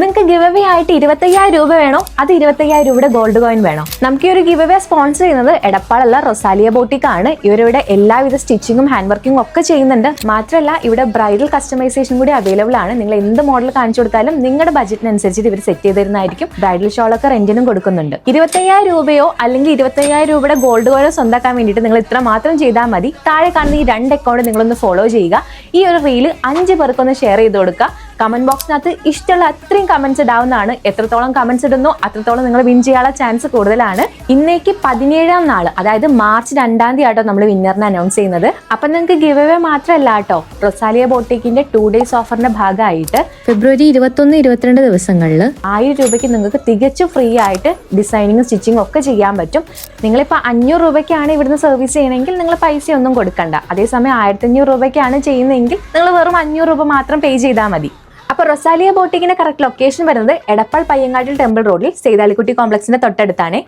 നിങ്ങൾക്ക് give away ആയിട്ട് ഇരുപത്തയ്യായിരം രൂപ വേണോ? അത് ഇരുപത്തയ്യായിരം രൂപയുടെ ഗോൾഡ് കോയിൻ വേണോ? നമുക്ക് ഈ ഒരു ഗിവ് അവേ സ്പോൺസർ ചെയ്യുന്നത് എടപ്പാളുള്ള റൊസാലിയ ബോട്ടിക് ആണ്. ഇവരിവിടെ എല്ലാവിധ സ്റ്റിച്ചിങ്ങും ഹാൻഡ് വർക്കിംഗും ഒക്കെ ചെയ്യുന്നുണ്ട്. മാത്രമല്ല ഇവിടെ ബ്രൈഡൽ കസ്റ്റമൈസേഷൻ കൂടി അവൈലബിൾ ആണ്. നിങ്ങൾ എന്ത് മോഡൽ കാണിച്ചു കൊടുത്താലും നിങ്ങളുടെ ബജറ്റിനനുസരിച്ച് ഇവർ സെറ്റ് ചെയ്ത് തരുന്നതായിരിക്കും ബ്രൈഡൽ ഷോളൊക്കെ റെന്റിനും കൊടുക്കുന്നുണ്ട്. ഇരുപത്തയ്യായിരം രൂപയോ അല്ലെങ്കിൽ ഇരുപത്തയ്യായിരം രൂപയുടെ ഗോൾഡ് കോയിനോ സ്വന്തമാക്കാൻ വേണ്ടിയിട്ട് നിങ്ങൾ ഇത്ര മാത്രം ചെയ്താൽ മതി. താഴെ കാണുന്ന ഈ രണ്ട് അക്കൗണ്ട് നിങ്ങളൊന്ന് ഫോളോ ചെയ്യുക. ഈ ഒരു റീൽ അഞ്ച് പേർക്കൊന്ന് ഷെയർ ചെയ്ത് കൊടുക്കുക. കമന്റ് ബോക്സിനകത്ത് ഇഷ്ടമുള്ള അത്രയും കമന്റ്സ് ഇടാവുന്നതാണ്. എത്രത്തോളം കമന്റ്സ് ഇടുന്നു അത്രത്തോളം നിങ്ങൾ വിൻ ചെയ്യാനുള്ള ചാൻസ് കൂടുതലാണ്. ഇന്നേക്ക് പതിനേഴാം നാൾ അതായത് മാർച്ച് രണ്ടാം തീയതി ആട്ടോ നമ്മൾ വിന്നറിനെ അനൗൺസ് ചെയ്യുന്നത്. അപ്പൊ നിങ്ങൾക്ക് ഗിവ് അവേ മാത്രമല്ല കേട്ടോ റൊസാലിയ ബോട്ടിക്കിന്റെ ടു ഡേയ്സ് ഓഫറിന്റെ ഭാഗമായിട്ട്. ഫെബ്രുവരി ഇരുപത്തൊന്ന് ഇരുപത്തിരണ്ട് ദിവസങ്ങളിൽ ആയിരം രൂപയ്ക്ക് നിങ്ങൾക്ക് തികച്ചും ഫ്രീ ആയിട്ട് ഡിസൈനിങ്ങും സ്റ്റിച്ചിങ്ങും ഒക്കെ ചെയ്യാൻ പറ്റും. നിങ്ങളിപ്പോൾ അഞ്ഞൂറ് രൂപയ്ക്കാണ് ഇവിടുന്ന് സർവീസ് ചെയ്യണമെങ്കിൽ നിങ്ങൾ പൈസ ഒന്നും കൊടുക്കണ്ട. അതേസമയം ആയിരത്തി അഞ്ഞൂറ് രൂപയ്ക്കാണ് ചെയ്യുന്നതെങ്കിൽ നിങ്ങൾ വെറും അഞ്ഞൂറ് രൂപ മാത്രം പേ ചെയ്താൽ മതി. അപ്പൊ റൊസാലിയ ബോട്ടിങ്ങിന്റെ കറക്റ്റ് ലൊക്കേഷൻ വരുന്നത് എടപ്പാൾ പയ്യങ്ങാട്ടിൽ ടെമ്പിൾ റോഡിൽ സേതാലിക്കുട്ടി കോംപ്ലക്സിന്റെ തൊട്ടടുത്താണ്.